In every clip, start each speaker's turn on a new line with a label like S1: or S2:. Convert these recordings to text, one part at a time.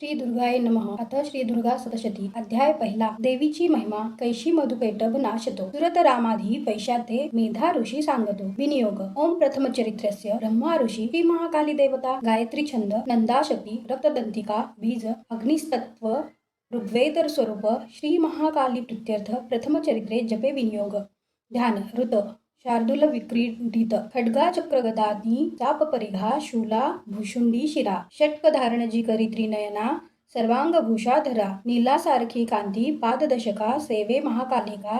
S1: श्री दुर्गाय नमः. अथ श्री दुर्गा सप्तशती अध्याय पहिला. देवीची महिमा कैशी मधुकैटभ नाशतो सुरत रामाधी पैशाते मेधा ऋषी सांगतो. विनियोग. ओम प्रथम चरित्रस्य ब्रह्मा ऋषी श्री महाकाली देवता गायत्री छंद नंदाशती रक्तदंतिका बीज अग्निस्तत्व ऋग्वेदर स्वरूप श्री महाकाली प्रथम चरित्रे जपे विनियोग. ध्यान. ऋत. शार्दूल विक्रीडित खड्गा चक्रगदानी चाप परिघा शूला भुशुंडी शिरा षटक धारण जी करी त्रिनयना सर्वांग भूषाधरा नीलासारखी कांती पाददशका सेवे महाकालिका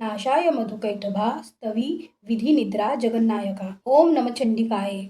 S1: नाशाय मधुकैटभा स्तवी विधी निद्रा जगन्नायका। ओम नमचंडिकाय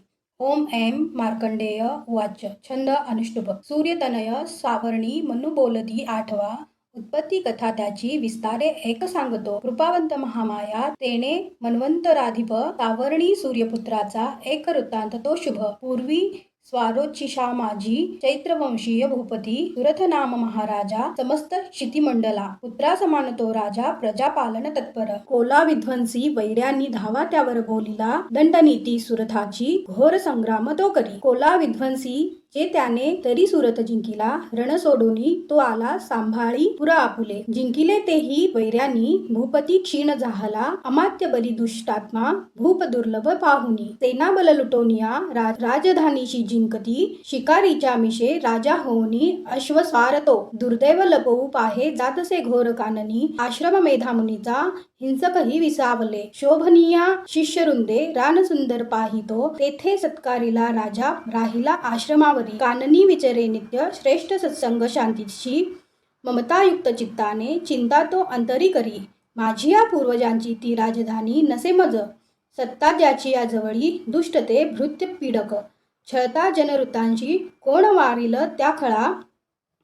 S1: ओम ऐं मार्कंडेय उवाच। छंद अनुष्टुभ सूर्यतनय सावर्णी मनुबोलती आठवा। उत्पत्ती कथा त्याची विस्तारे एक सांगतो. कृपावंत महामाया तेने मन्वंतराधिप सावर्णी सूर्यपुत्राचा एक वृत्तांत तो शुभ. पूर्वी स्वारोच्चिषा माझी चैत्रवंशीय भूपती सुरथनाम महाराजा समस्त क्षितिमंडला पुत्रा समान तो राजा प्रजापालन तत्पर. कोला विध्वंसी वैर्यांनी धावा त्यावर बोलिला दंडनीती सुरथाची घोर संग्राम तो करी. कोला विध्वंसी जे त्याने तरी सुरत जिंकिला रण सोडूनी तो आला सांभाळी पुरा आपुले जिंकिले तेही वैर्यांनी भूपती क्षीण झाला अमात्य बली दुष्टात्मा भूप दुर्लभ पाहुनी. सेनाबल लुटोनिया राज राजधानीशी जिंकती शिकारीच्या मिशे राजा होऊनी अश्वस्वारतो दुर्दैव लपवू पाहे जातसे घोर काननी आश्रम मेधामुनीचा हिंसकही विसावले. शोभनीया शिष्यरुंदे रानसुंदर पाहितो. तेथे सत्कारीला राजा राहिला आश्रमावरी काननी विचरे नित्य श्रेष्ठ सत्संग शांतीची ममतायुक्त चित्ताने चिंता तो अंतरी करी. माझी या पूर्वजांची ती राजधानी नसे मज. सत्ता ज्याची या जवळी दुष्टते भृत्य पीडक. छळता जनऋतांची कोण वारिल त्या खळा?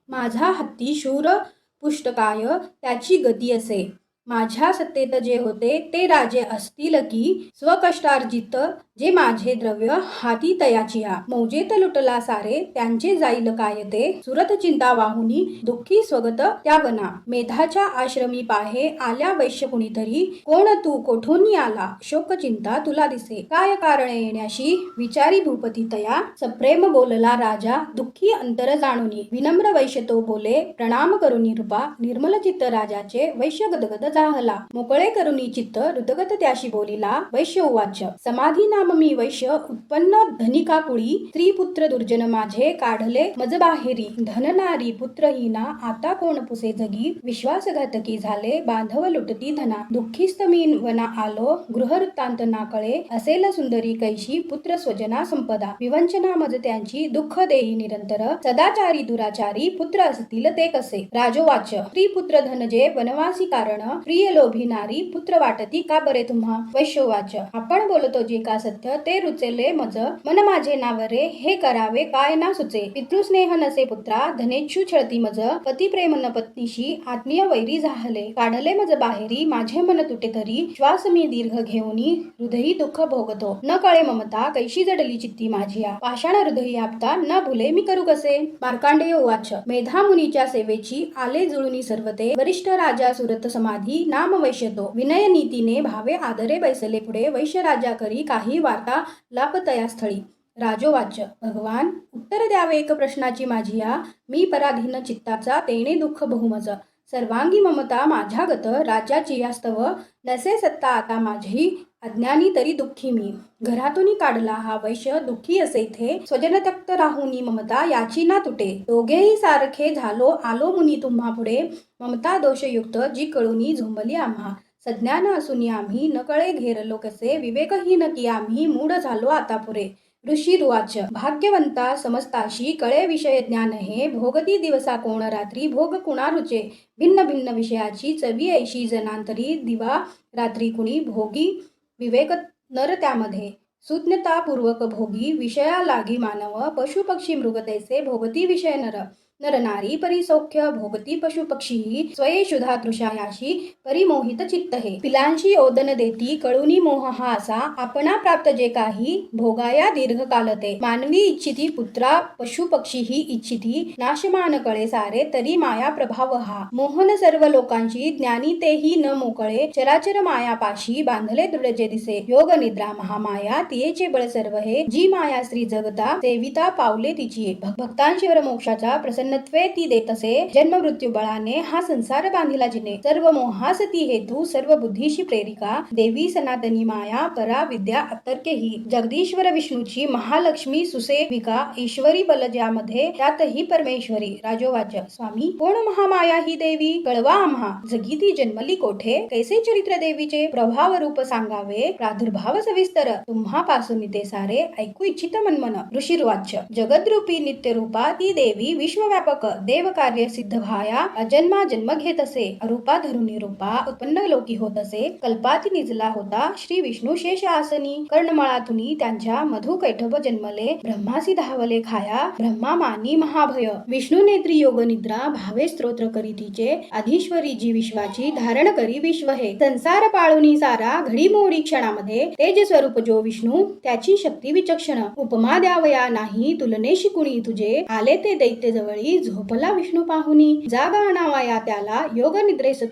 S1: माझा हत्ती शूर पुष्टकाय त्याची गती असे. माझ्या सत्तेत जे होते ते राजे असतील की स्वकष्टार्जित जे माझे द्रव्य हाती तयाची हा मौजेत लुटला सारे त्यांचे जाईल काय ते? सुरत चिंता वाहुनी दुःखी स्वगत त्यागना. मेधाच्या आश्रमी पाहे आल्या वैश्य कुणीतरी. कोण तू? कोठून आला शोक चिंता तुला दिसे. काय कारण येण्याशी? विचारी भूपती तया. सप्रेम बोलला राजा दुःखी अंतर जाणुनी. विनम्र वैश्य तो बोले प्रणाम करुनी रूपा निर्मल चित्त राजाचे वैश्य गदगद जाहला मोकळे करून चित्त हृदगत त्याशी बोलिला वैश्य उवाच। समाधी नाम मी वैश्य उत्पन्न धनिका कुळी। स्त्री पुत्र दुर्जन माझे काढले मज बाहेरी धननारी पुत्रहीना आता कोण पुसे जगी। विश्वासघातकी झाले बांधव लुटती धना। दुःखीस्त मी वना आलो गृहवृत्तांत नाकळे। असेल सुंदरी कैशी पुत्र स्वजना संपदा। विवंचना मज त्यांची दुःख देई निरंतर। सदाचारी दुराचारी पुत्र असतील ते कसे? राजोवाच। स्त्री पुत्र धनजे वनवासी कारण। प्रिय लोभिनारी पुत्र वाटती का बरे तुम्हा? वैश्यवाच आपण बोलतो जे का सत्य ते रुचेले मज. मन माझे नावरे हे करावे काय ना सुचे. पितृस्नेह नसे पुत्रा धनेच्छू छळती मज. पती प्रेम न पत्नीशी आत्मीय वैरी झाले. काढले मज बाहेरी माझे मन तुटे तरी श्वास मी दीर्घ घेऊनी हृदयी दुःख भोगतो. न कळे ममता कैशी जडली चित्ती माझी आ. पाषाण हृदयी आपता न भुले मी करू कसे? मार्कांडेय वाच मेधा मुनीच्या सेवेची आले जुळुनी सर्वते. वरिष्ठ राजा सुरत समाधी नाम वैश्यतो विनय नीतीने भावे आदरे बैसले पुढे वैश्य राजा करी काही वार्ता लापतया स्थळी. राजोवाच भगवान उत्तर द्यावे एक प्रश्नाची माझी या मी पराधीन चित्ताचा तेने दुःख बहुमज. सर्वांगी ममता माझ्यागत राज्याची यास्तव नसे सत्ता आता माझी अज्ञानी तरी दुःखी मी. घरातून काढला हा वैश्य दुःखी असे थे स्वजनतक्त राहुनी ममता याची ना तुटे. दोघेही सारखे झालो आलो मुनी तुम्हा पुढे. ममता दोषयुक्त जी कळुनी झुंबली आम्हा. सज्ञान असून आम्ही नकळे घेरलो कसे? विवेकहीन की आम्ही मूढ झालो आता पुरे ऋषी रुवाच भाग्यवंता समस्ताशी कळे विषय ज्ञान हे भोगती दिवसा कोण रात्री भोग कुणा रुचे भिन्न भिन्न विषयाची चवी ऐशी जनांतरी दिवा रात्री कुणी भोगी विवेक नर त्यामध्ये. सुज्ञतापूर्वक भोगी विषया लागी मानव पशुपक्षी मृगतेचे भोगती विषय नर. नरनारी परिसौख्य भोगती पशु पक्षी स्वये शुधा तृषायाशी परिमोहित चित्त हे. पिलांशी ओदन देती कळुनी मोह हा असा आपणा प्राप्त जे काही भोगाया दीर्घ कालते. मानवी इच्छिती पुत्रा पशु पक्षी ही इच्छिती नाशमान कळे सारे तरी माया प्रभाव हा. मोहन सर्व लोकांची ज्ञानी तेही न मोकळे चराचर मायापाशी बांधले दृढ जे दिसे. योग निद्रा महामाया तियेचे बळ सर्व हे. जी माया श्री जगता सेविता पावले तिची भक्तांशिवर मोक्षाचा प्रसन्न जन्मत्वे ती देतसे जन्म मृत्यू बळाने हा संसार बांधिला जिने. सर्व मोहास ती हेतू सर्व बुद्धीशी प्रेरिका देवी सनातनी माया परा विद्या अतर्के ही. जगदीश्वर विष्णूची महालक्ष्मी सुसेविका ईश्वरी बल ज्यामध्ये त्यातही परमेश्वरी. राजोवाच स्वामी कोण महामाया ही देवी? कळवा आम्हा. जगीती जन्मली कोठे? कैसे चरित्र देवीचे? प्रभाव रूप सांगावे. प्रादुर्भाव सविस्तर. तुम्हापासून ते सारे ऐकू इच्छित मनमन. ऋषिर्वाच्य. जगद्रूपी नित्य रूपा ती देवी विश्वव्या देव कार्य सिद्ध व्हाया अजन्मा जन्म घेत असे. अरूपा धरुणी रूपा उत्पन्न लोकी होत असे. कल्पाती निजला होता श्री विष्णू शेष आसनी कर्णमळातुनी त्यांच्या मधु कैठभ जन्मले. ब्रह्मासी धावले खाया. ब्रह्मा मानी महाभय. विष्णू नेत्री योग निद्रा भावे स्तोत्र करी तिचे. अधीश्वरी जी विश्वाची धारण करी विश्व हे. संसार पाळुनी सारा घडी मोडी क्षणामध्ये. तेज स्वरूप जो विष्णू त्याची शक्ती विचक्षण. उपमा द्यावया नाही तुलने शिकुणी तुझे. आले ते दैत्य जवळी. झोपला विष्णू पाहुनी. जागा आणावाया त्याला. योग निद्रेस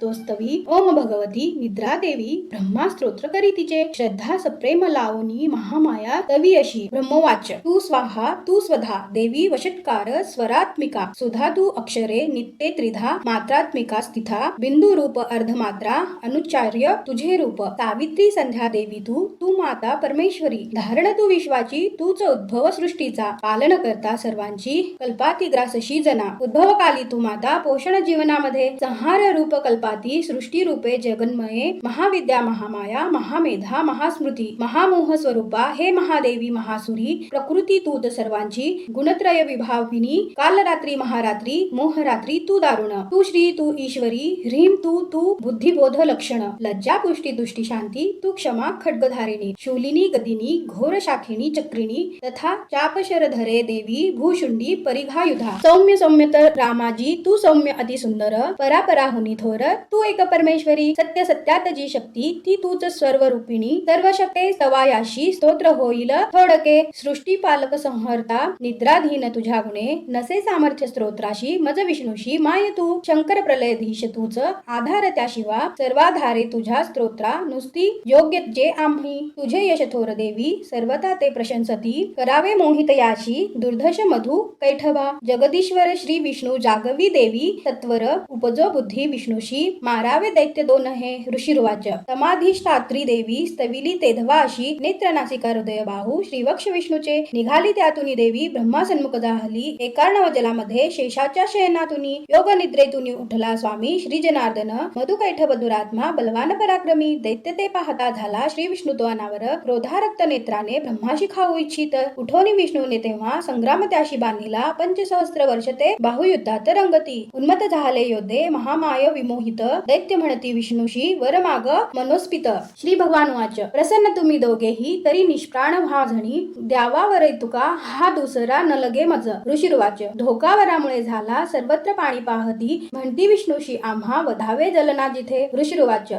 S1: ओम भगवती निद्रा देवी. ब्रह्मा स्तोत्र करी तिचे. श्रद्धा सप्रेम लावणी महामाया तवी अशी. ब्रह्मवाच. तू स्वाहा तू स्वधा. देवी वशत्कार स्वरात्मिका. सुधा तू अक्षरे नित्ये त्रिधा. मात्रात्मिका स्थिता बिंदू रूप अर्धमात्रा. अनुच्चार्य तुझे रूप. सावित्री संध्या देवी तू. तू माता परमेश्वरी. धारण तू विश्वाची. तूच उद्भव सृष्टीचा. पालन करता सर्वांची. कल्पाती ग्रासशी जना उद्भव काली तू पोषण जीवनामध्ये संहार रूप कल्पाती सृष्टी रूपे जगन्मये महाविद्या महामाया महामेधा महास्मृती महामोह स्वरूपा हे महादेवी महासुरी प्रकृती तूत सर्वांची गुणत्रय विभाविनी कालरात्री महारात्री मोहरात्री तू दारुण तू श्री तू ईश्वरी ह्रीम तू तू बुद्धिबोध लक्षण लज्जा पुष्टी दुष्टी शांती तू क्षमा खड्गधारिणी शूलिनी गदिनी घोर शाखिणी चक्रिणी तथा चापशरधरे देवी भूशुंडी परिघायुधा सौम्य सौम्य तर रामाजी तू सौम्य अति सुंदर परापराहुनी थोर तू एक परमेश्वरी सत्य सत्यात जी शक्ती ती तूच सर्व रूपिणी सर्व शक्ते सवायाशी स्तोत्र होईल थोडके सृष्टी पालक संहर्ता निद्राधीन तुझ्या गुणे नसे सामर्थ्य स्तोत्राशी मज विष्णूशी माय तू शंकर प्रलयधीश तूच आधार त्या शिवा सर्वाधारे तुझ्या स्तोत्रा नुसती योग्य जे आम्ही तुझे यश थोर देवी सर्वता ते प्रशंसती करावे मोहित याशी दुर्धश मधु कैठवा जगदीश जगदीश्वर श्री विष्णू जागवी देवी तत्वर उपजो बुद्धी विष्णुशी मारावे दैत्य दोन हे ऋषिर्वाच. समाधिष्ठात्री देवी स्तविली तेधवा अशी नेत्र नासिका हृदय बाहू श्रीवक्ष विष्णूचे निघाली त्यातून देवी ब्रह्मा सन्मुख जाहली एकार्णव जलामध्ये शेषाच्या शयनातून योग निद्रेतुनी उठला स्वामी श्री जनार्दन मधुकैठ बधुरात्मा बलवान पराक्रमी दैत्य ते पाहता झाला श्री विष्णू तो अनावर. क्रोधारक्त नेत्राने ब्रह्माशी खाऊ इच्छित. उठोनी विष्णूने तेव्हा संग्राम त्याशी बांधिला. पंचसहस्त्र वर्ष ते बाहुयुद्धात रंगती. उन्मत झाले योद्धे महामाय विमोहित. दैत्य म्हणती विष्णुशी वर माग मनोस्पित श्री भगवान वाच. प्रसन्न तुम्ही दोघेही तरी निष्प्राण व्हा झणी द्यावा वरे तुका हा दुसरा न लगे मज. ऋषिर्वाच. धोकावरामुळे झाला सर्वत्र पाणी पाहती म्हणती विष्णुशी आम्हा वधावे जलना जिथे. ऋषिर्वाच.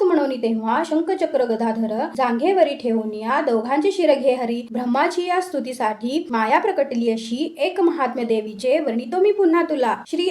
S1: तू म्हणून तेव्हा शंखचक्र गदाधर जांघेवरी ठेवून या दोघांचे शिर घे हरी ब्रह्माची या स्तुतीसाठी माया प्रकटली अशी एक महात्म्य देवीचे वर्णितो मी पुन्हा तुला श्री